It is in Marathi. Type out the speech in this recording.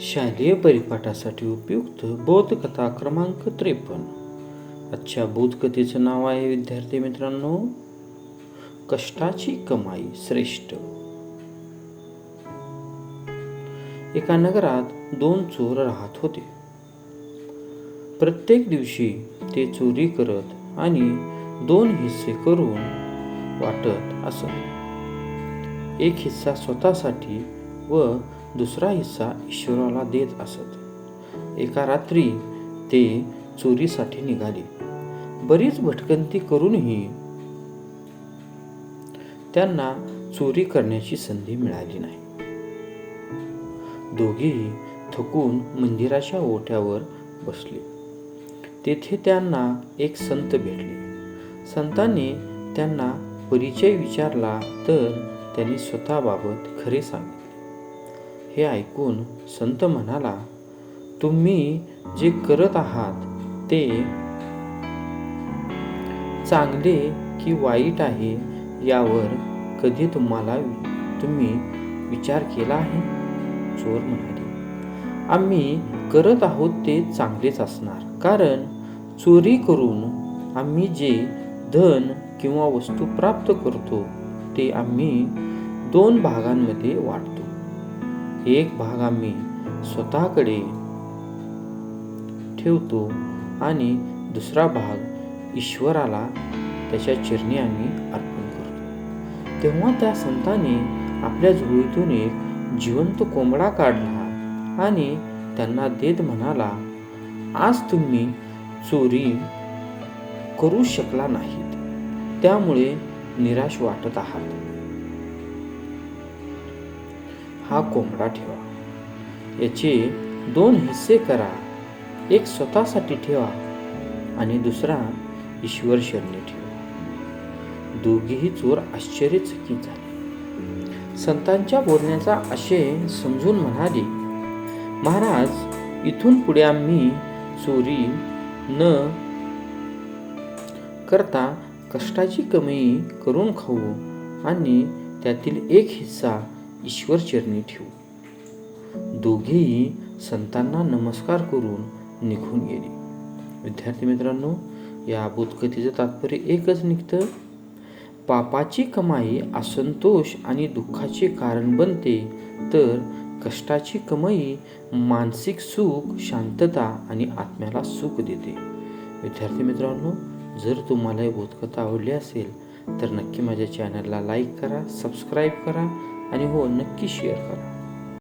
शालेय परिपाठासाठी उपयुक्त बोधकथा क्रमांक त्रेपन्न. आजच्या बोधकथेचं नाव आहे विद्यार्थी मित्रांनो कष्टाची कमाई श्रेष्ठ. एका नगरात दोन चोर राहत होते. प्रत्येक दिवशी ते चोरी करत आणि दोन हिस्से करून वाटत असत. एक हिस्सा स्वतःसाठी व दुसरा हिस्सा ईश्वराला देत असत. एका रात्री ते चोरीसाठी निघाले. बरीच भटकंती करूनही त्यांना चोरी करण्याची संधी मिळाली नाही. दोघेही थकून मंदिराच्या ओठ्यावर बसले. तेथे त्यांना एक संत भेटले. संतांनी त्यांना परिचय विचारला तर त्यांनी स्वतःबाबत खरे सांगितले. हे ऐकून संत म्हणाला तुम्ही जे करत आहात ते चांगले की वाईट आहे यावर कधी तुम्हाला तुम्ही विचार केला आहे? चोर म्हणाले आम्ही करत आहोत ते चांगलेच असणार. कारण चोरी करून आम्ही जे धन किंवा वस्तू प्राप्त करतो ते आम्ही दोन भागांमध्ये वाटतो. एक भाग आम्ही स्वतःकडे ठेवतो आणि दुसरा भाग ईश्वराला त्याच्या चिरणी आम्ही अर्पण करतो. तेव्हा त्या संतांनी आपल्या झुळीतून एक जिवंत कोंबडा काढला आणि त्यांना देत म्हणाला आज तुम्ही चोरी करू शकला नाहीत. त्यामुळे निराश वाटत आहात. हा कोंबडा ठेवा. याचे दोन हिस्से करा. एक स्वतःसाठी ठेवा आणि दुसरा ईश्वर शरणी ठेवा. दोघेही चोर आश्चर्यचकित झाले. संतांच्या बोलण्याचा आशय समजून म्हणाले महाराज इथून पुढे आम्ही चोरी न करता कष्टाची कमी करून खाऊ आणि त्यातील एक हिस्सा ईश्वर चरणी ठेवू. दोघेही संतांना नमस्कार करून निघून गेले. विद्यार्थी मित्रांनो या बोधकथेचं तात्पर्य एकच निघतं. पापाची कमाई असंतोष आणि दुःखाचे कारण बनते तर कष्टाची कमाई मानसिक सुख शांतता आणि आत्म्याला सुख देते. विद्यार्थी मित्रांनो जर तुम्हाला ही बोधकथा आवडली असेल तर नक्की माझ्या चॅनलला लाईक करा सबस्क्राईब करा आणि हो नक्की शेअर करा